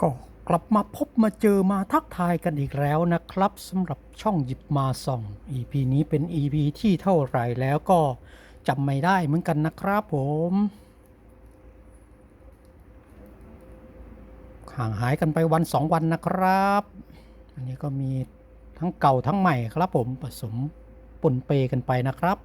ก็กลับมาพบมาเจอมาทักทายกันอีกแล้วนะครับสำหรับช่องหยิบมาส่อง EP นี้เป็น EP ที่เท่าไหร่แล้วก็จำไม่ได้เหมือนกันนะครับผมห่างหายกันไปวันสองวันนะครับ อันนี้ก็มีทั้งเก่าทั้งใหม่ครับผมผสมปนเปกันไปนะครับ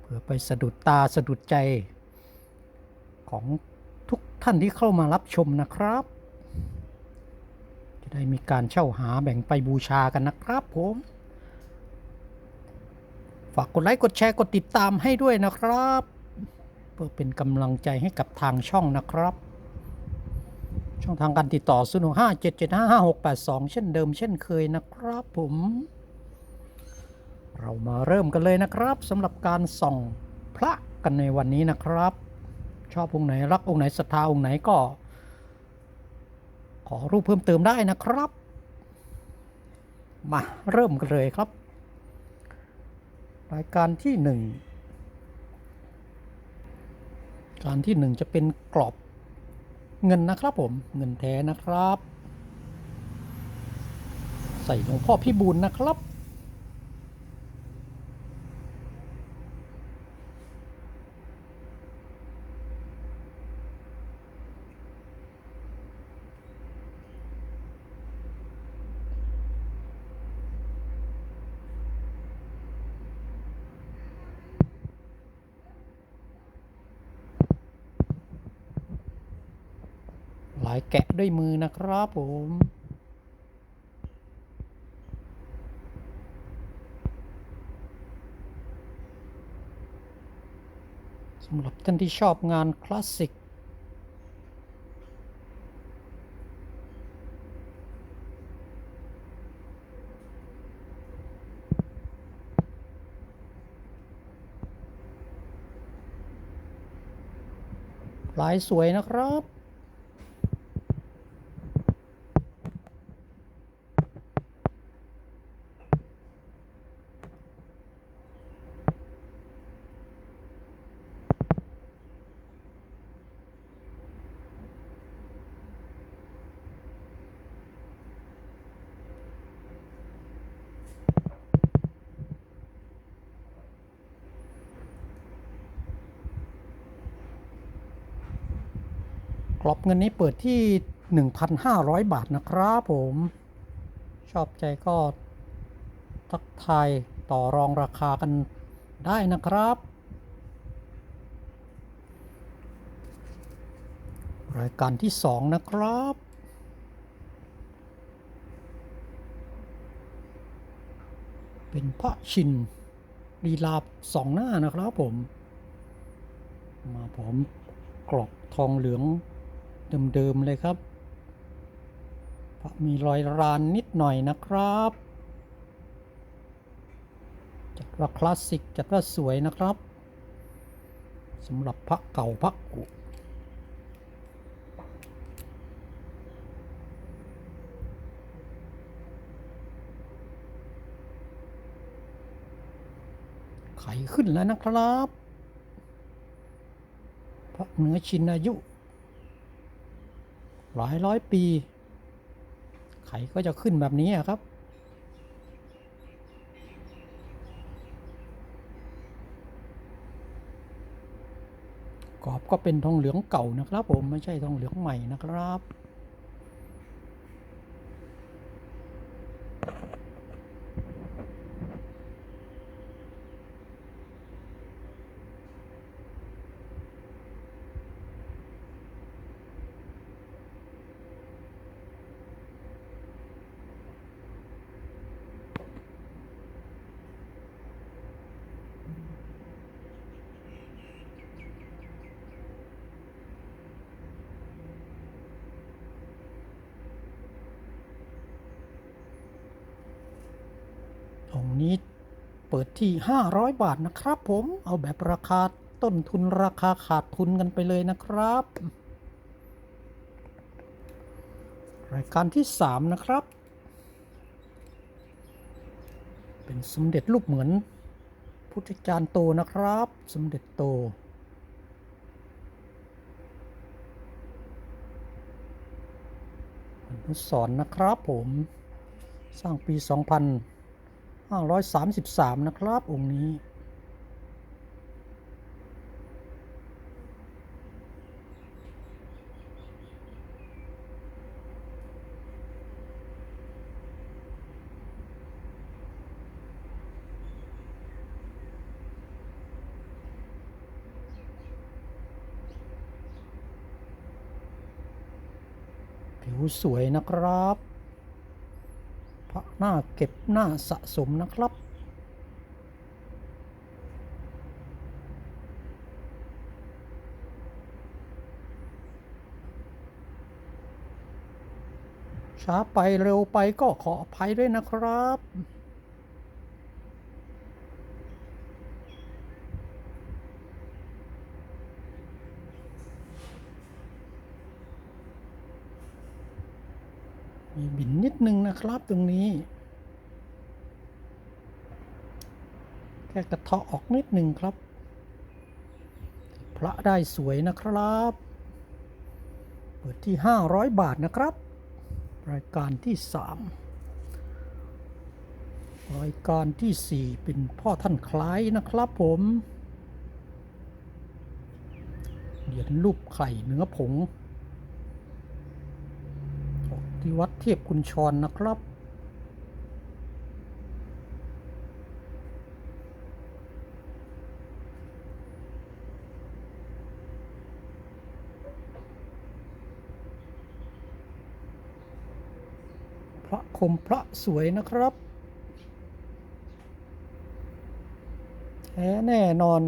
เพื่อไปสะดุดตาสะดุดใจของทุกท่านที่เข้ามารับชมนะครับ ได้มีการเช่าหาแบ่งไปบูชากันนะครับผม ฝากกดไลค์ กดแชร์ กดติดตามให้ด้วยนะครับ เพื่อเป็นกำลังใจให้กับทางช่องนะครับ ช่องทางการติดต่อ 0 6 5 7 7 5 5 6 8 2 เช่นเดิมเช่นเคยนะครับผม เรามาเริ่มกันเลยนะครับสำหรับการส่องพระกันในวันนี้นะครับ ชอบองค์ไหนรักองค์ไหนศรัทธาองค์ไหนก็ ขอรูปเพิ่มเติมได้นะครับ มาเริ่มกันเลยครับ รายการที่หนึ่งการที่หนึ่งจะเป็นกรอบเงินนะครับผมเงินแท้นะครับ ใส่หลวงพ่อพี่บูลนะครับายแกะด้วยมือนะครับผมสำหรับท่านที่ชอบงานคลาสสิก ลายสวยนะครับ เงินนี้เปิดที่ 1,500 บาทนะครับผม ชอบใจก็ทักทายต่อรองราคากันได้นะครับ รายการที่ 2 นะครับเป็นพระชินลีลาสองหน้านะครับผม มาผมกรอบทองเหลือง เดิมๆเลยครับพระมีรอยรานนิดหน่อยนะครับ จัดว่าคลาสสิกจัดว่าสวยนะครับสำหรับพระเก่าพระกุไขขึ้นแล้วนะครับพระเนื้อชินอายุ หลายร้อยปี ไข่ก็จะขึ้นแบบนี้ครับ กรอบก็เป็นทองเหลืองเก่านะครับ ผมไม่ใช่ทองเหลืองใหม่นะครับ นี้เปิดที่ 500 บาทนะครับผมเอาแบบราคาต้นทุนราคาขาดทุนกันไปเลยนะครับ รายการที่ 3 นะครับ เป็นสมเด็จรูปเหมือน พุทธจารย์โตนะครับ สมเด็จโตพนุสรณ์นะครับผมสร้างปี 533 นะครับ องค์นี้ผิวสวยนะครับ ระหน้าเก็บหน้าสะสมนะครับ ช้าไปเร็วไปก็ขออภัยด้วยนะครับ มีบิน นะครับตรงนี้แค่กระเทาะออกนิดหนึ่งครับ พระได้สวยนะครับ เปิดที่ 500 บาทนะครับ รายการที่ 3 รายการที่ 4 เป็นพ่อท่านคล้ายนะครับผมเหรียญรูปไข่เนื้อผง ที่วัดเทพคุณชรนะครับ พระคมพระสวยนะครับ แท้แน่นอน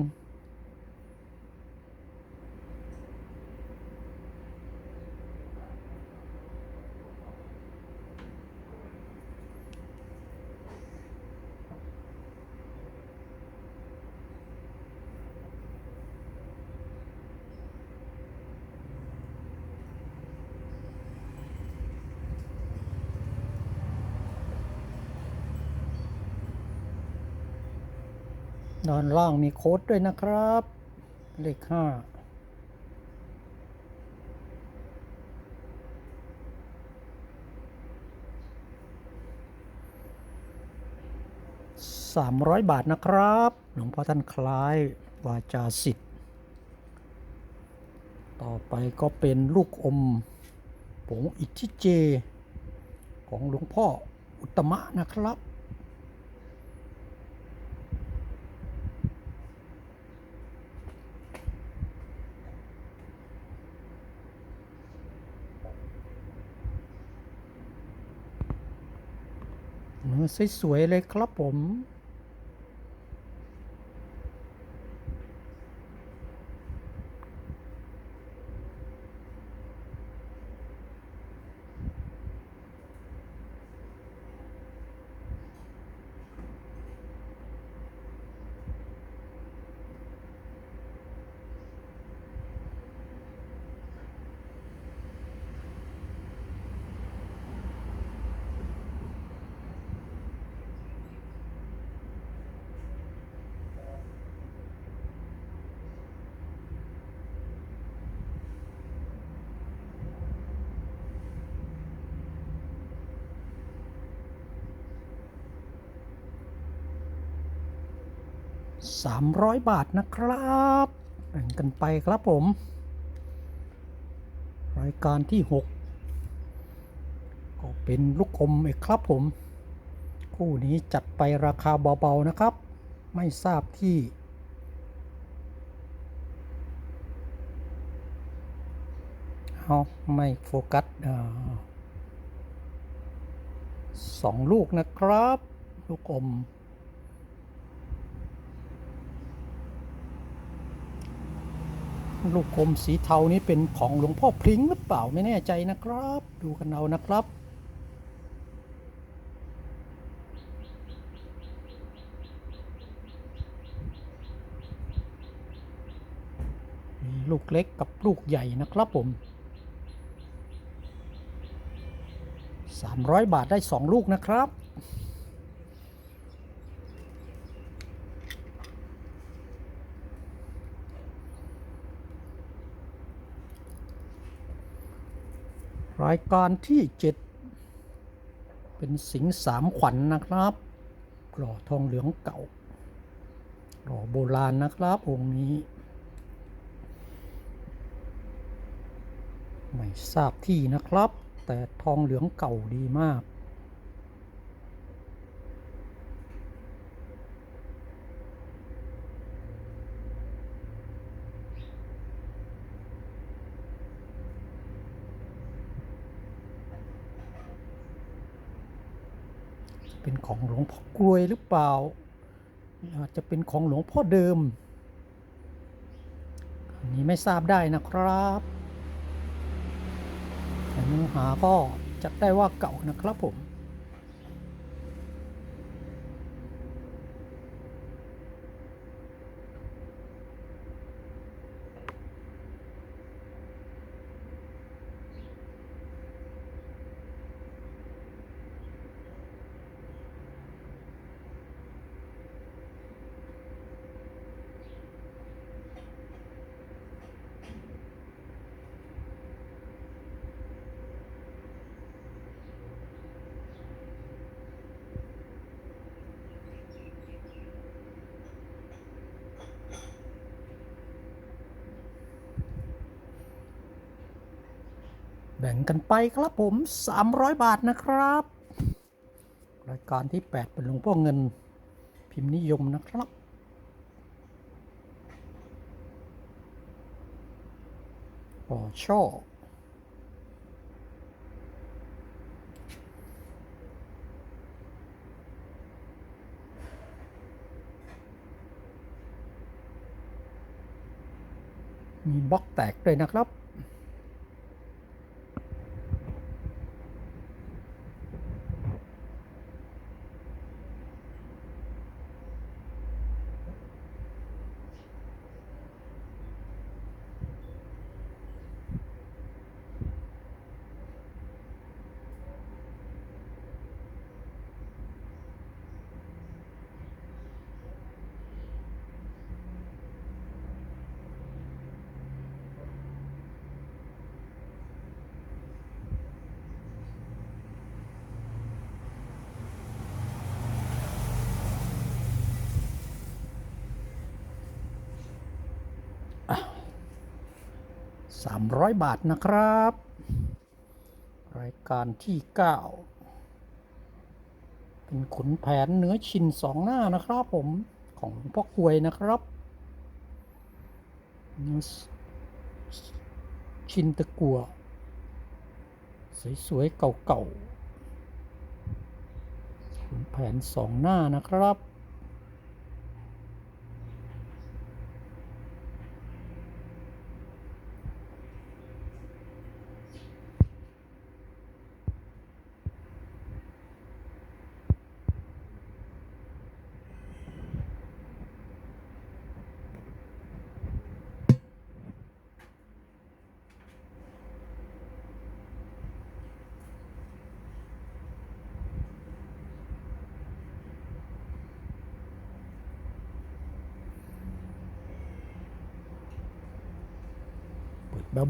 ด้านล่างมีโค้ดด้วยนะครับ เลขห้าสามร้อยบาทนะครับ หลวงพ่อท่านคล้ายวาจาสิทธิ์ ต่อไปก็เป็นลูกอมผงอิทธิเจ ของหลวงพ่ออุตตมะนะครับ เนื้อ สวยๆเลยครับผม 300 บาทนะครับแบ่งกันไปครับผม รายการที่ 6 ก็เป็นลูกอมอีกครับผม คู่นี้จัดไปราคาเบาๆนะครับ ไม่ทราบที่เอาไม่โฟกัสสองลูกนะครับ ลูกอม ลูกกลมสีเทานี้เป็นของหลวงพ่อพริ้งหรือเปล่าไม่แน่ใจนะครับ ดูกันเอานะครับ ลูกเล็กกับลูกใหญ่นะครับผม 300 บาทได้ 2 ลูกนะครับ รายการที่ 7 เป็นสิงสามขวัญนนะครับหล่อทองเหลืองเก่าหล่อโบราณนะครับองค์นี้ ไม่ทราบที่นะครับ แต่ทองเหลืองเก่าดีมาก เป็นของหลวงพ่อกลวยหรือเปล่าอาจจะเป็นของหลวงพ่อเดิม อันนี้ไม่ทราบได้นะครับแต่เนื้อหาก็จัดได้ว่าเก่านะครับผม แบ่งกันไปครับผม 300 บาทนะครับ รายการที่ 8 เป็นหลวงพ่อเงินพิมพ์นิยมนะครับ ปอช่อมีบล็อกแตกด้วยนะครับ 300 บาทนะครับ รายการที่ 9 เป็นขุนแผนเนื้อชินสองหน้านะครับผมของพ่อกวยนะครับเนื้อชินตะกัว สวยๆ เก่าๆขุนแผนสองหน้านะครับ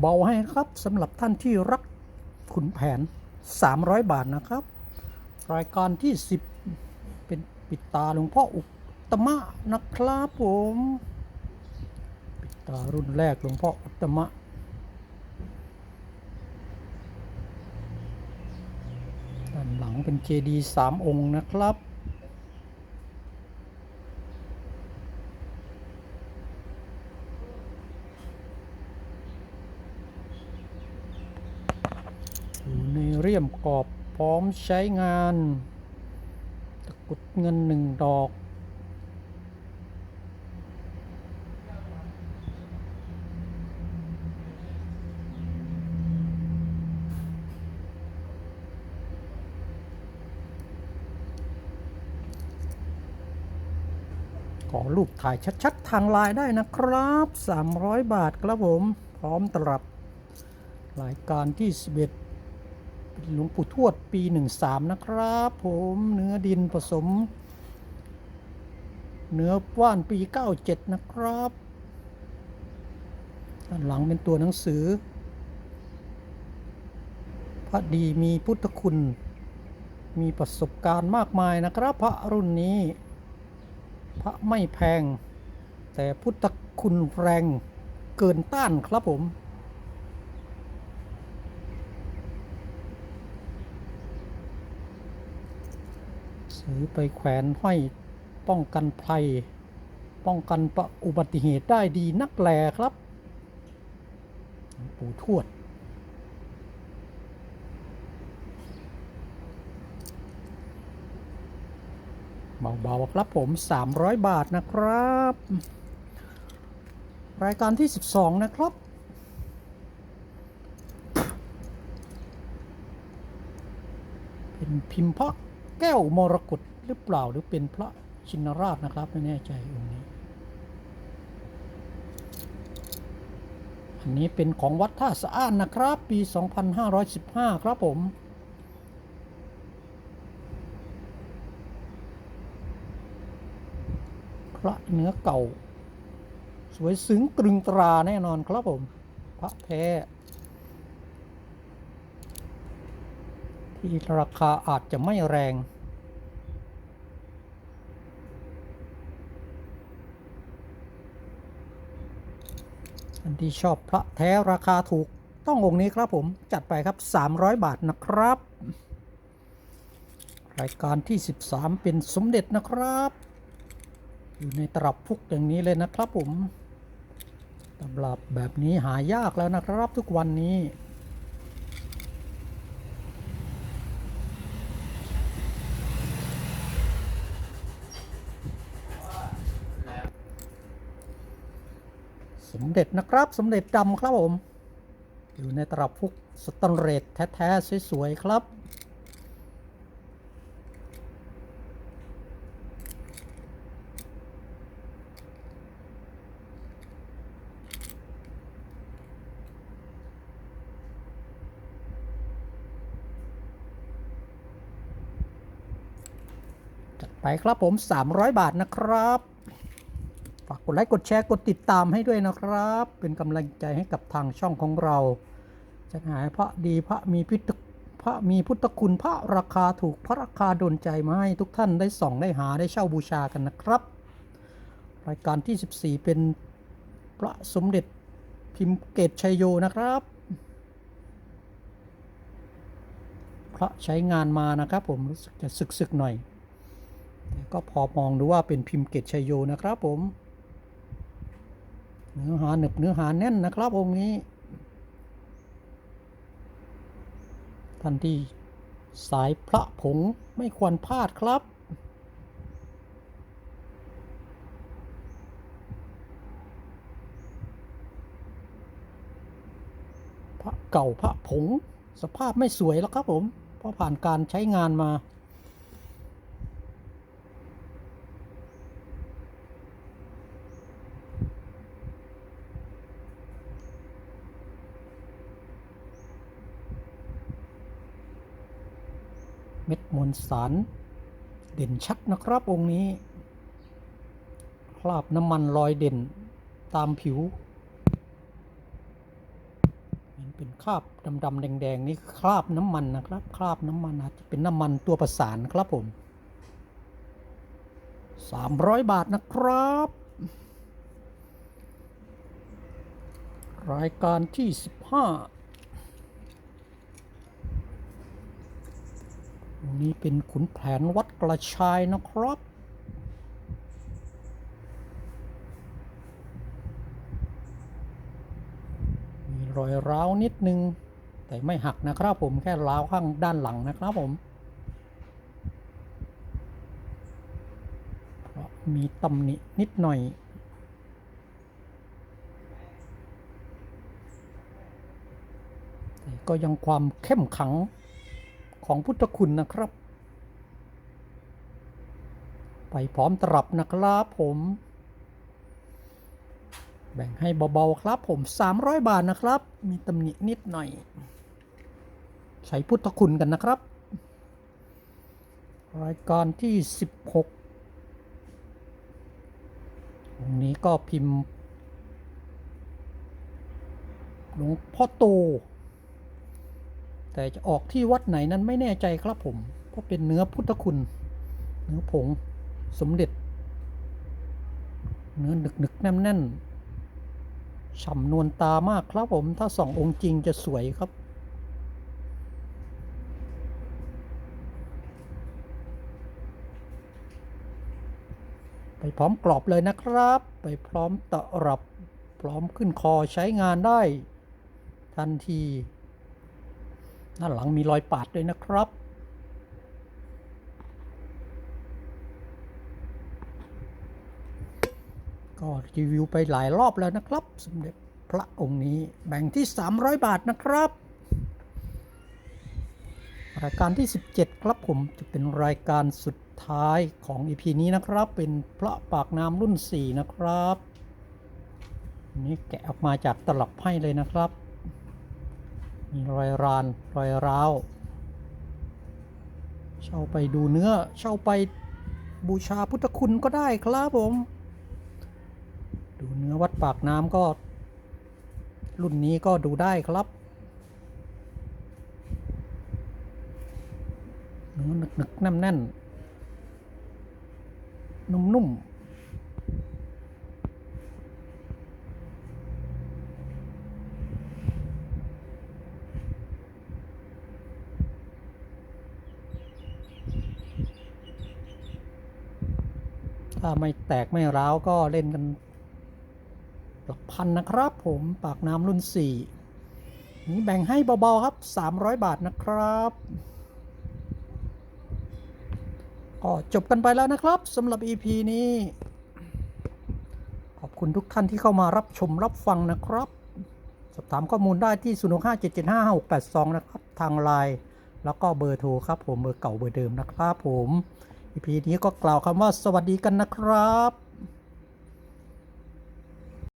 เบาๆให้ครับสำหรับท่านที่รักขุนแผน 300 บาทนะครับ รายการที่ 10 เป็นปิดตาหลวงพ่ออุตมะนะครับผม ปิดตารุ่นแรกหลวงพ่ออุตมะด้านหลังเป็นเจดีย์สามองค์นะครับ อยู่ในเรี ยมกรอบพร้อมใช้งาน ตะกุดเงินหนึ่งดอก ขอรูปถ่ายชัดๆ ทางไลน์ได้นะครับ 300 บาทครับผม พร้อมตลับรายการที่ 11เป็น หลวงปู่ทวดปี 13 นะครับ ผมเนื้อดินผสม เนื้อว่านปี 97 นะครับด้านหลังเป็นตัวหนังสือ พระดีมีพุทธคุณ มีประสบการณ์มากมายนะครับ พระรุ่นนี้ พระไม่แพง แต่พุทธคุณแรงเกินต้านครับผม ซื้อไปแขวนห้อยป้องกันภัย ป้องกันประอุบัติเหตุได้ดีนักแลครับ ปู่ทวดเบาๆครับผม 300 บาทนะครับ รายการที่ 12 นะครับ เป็นพิมพ์พระ แก้วมรกตหรือเปล่าหรือเป็นพระชินราชนะครับไม่แน่ใจองค์นี้ อันนี้เป็นของวัดท่าสะอ้านนะครับ ปี 2515 ครับผมพระเนื้อเก่า สวยซึ้งตรึงตราแน่นอนครับผม พระแท้ ที่ราคาอาจจะไม่แรง อันที่ชอบพระแท้ราคาถูกต้ององค์นี้ครับผมจัดไปครับ 300 บาทนะครับ รายการที่ 13 เป็นสมเด็จนะครับ อยู่ในตลับพุกอย่างนี้เลยนะครับผมตำรับแบบนี้หายากแล้วนะครับทุกวันนี้ มเด็จนะครับ สมเด็จดำครับผม อยู่ในตลับพุกสแตนเลสแท้ๆสวยๆครับจัดไปครับผม 300 บาทนะครับ ฝากกดไลค์กดแชร์กดติดตามให้ด้วยนะครับ เป็นกำลังใจให้กับทางช่องของเราจะหายพระดีพระมีพิทพระมีพุทธคุณพระราคาถูกพระราคาโดนใจมาให้ทุกท่านได้ส่องได้หาได้เช่าบูชากันนะครับ รายการที่ 14 เป็นพระสมเด็จพิมพ์เกตชัยโยนะครับ พระใช้งานมานะครับผมรู้สึกจะสึกๆหน่อย ก็พอมองดูว่าเป็นพิมพ์เกตชัยโยนะครับผม เนื้อหาหนึบเนื้อหาแน่นนะครับองค์นี้ ท่านที่สายพระผงไม่ควรพลาดครับพระเก่าพระผงสภาพไม่สวยแล้วครับผมเพราะผ่านการใช้งานมา วลสารเด่นชัดนะครับองค์นี้ คราบน้ำมันลอยเด่นตามผิวเห็นเป็นคราบดำๆแดง ๆ นี่คราบน้ำมันนะครับ คราบน้ำมันอาจจะเป็นน้ำมันตัวประสานครับผม 300 บาทนะครับ รายการที่ 15 อั นี้เป็นขุนแผนวัดกระชายนะครับ มีรอยร้าวนิดนึง แต่ไม่หักนะครับผมแค่ร้าวข้างด้านหลังนะครับผมมีตำหนินิดหน่อย แต่ก็ยังความเข้มขัง ของพุทธคุณนะครับ ไปพร้อมตรับนะครับผม แบ่งให้เบาๆครับผม 300 บาทนะครับ มีตำหนินิดหน่อย ใช้พุทธคุณกันนะครับ รายการที่ 16ตรงนี้ก็พิมพ์หลวงพ่อโต แต่จะออกที่วัดไหนนั้นไม่แน่ใจครับผม เพก็เป็นเนื้อพุทธคุณ เนื้อผงสมเด็จ เนื้อหนึกหนึกแน่นแน่นฉ่ำนวลตามากครับผม ถ้าสององค์จริงจะสวยครับ ไปพร้อมกรอบเลยนะครับ ไปพร้อมตะรับ พร้อมขึ้นคอใช้งานได้ ทันที ด้านหลังมีรอยปาดด้วยนะครับ ก็รีวิวไปหลายรอบแล้วนะครับสมเด็จพระองค์นี้แบ่งที่ 300 บาทนะครับรายการที่ 17 ครับผมจะเป็นรายการสุดท้ายของ EP นี้นะครับ เป็นพระปากน้ำรุ่น 4 นะครับนนี้แกะออกมาจากตลับไพ่เลยนะครับ มีรอยรานรอยร้าวเช่าไปดูเนื้อเช่าไปบูชาพุทธคุณก็ได้ครับผม ดูเนื้อวัดปากน้ำก็ รุ่นนี้ก็ดูได้ครับเนื้อหนึกๆแน่นๆนุ่มๆ ถ้าไม่แตกไม่ร้าวก็เล่นกัน หลักพันนะครับผมปากน้ำรุ่น 4 นี้แบ่งให้เบาๆครับ 300 บาทนะครับก็จบกันไปแล้วนะครับสำหรับ EP นี้ ขอบคุณทุกท่านที่เข้ามารับชมรับฟังนะครับ สอบถามข้อมูลได้ที่ 0657755682 นะครับ ทางไลน์แล้วก็เบอร์โทรครับผมเบอร์เก่าเบอร์เดิมนะครับผม EP นี้ก็กล่าวคำว่าสวัสดีกันนะครับ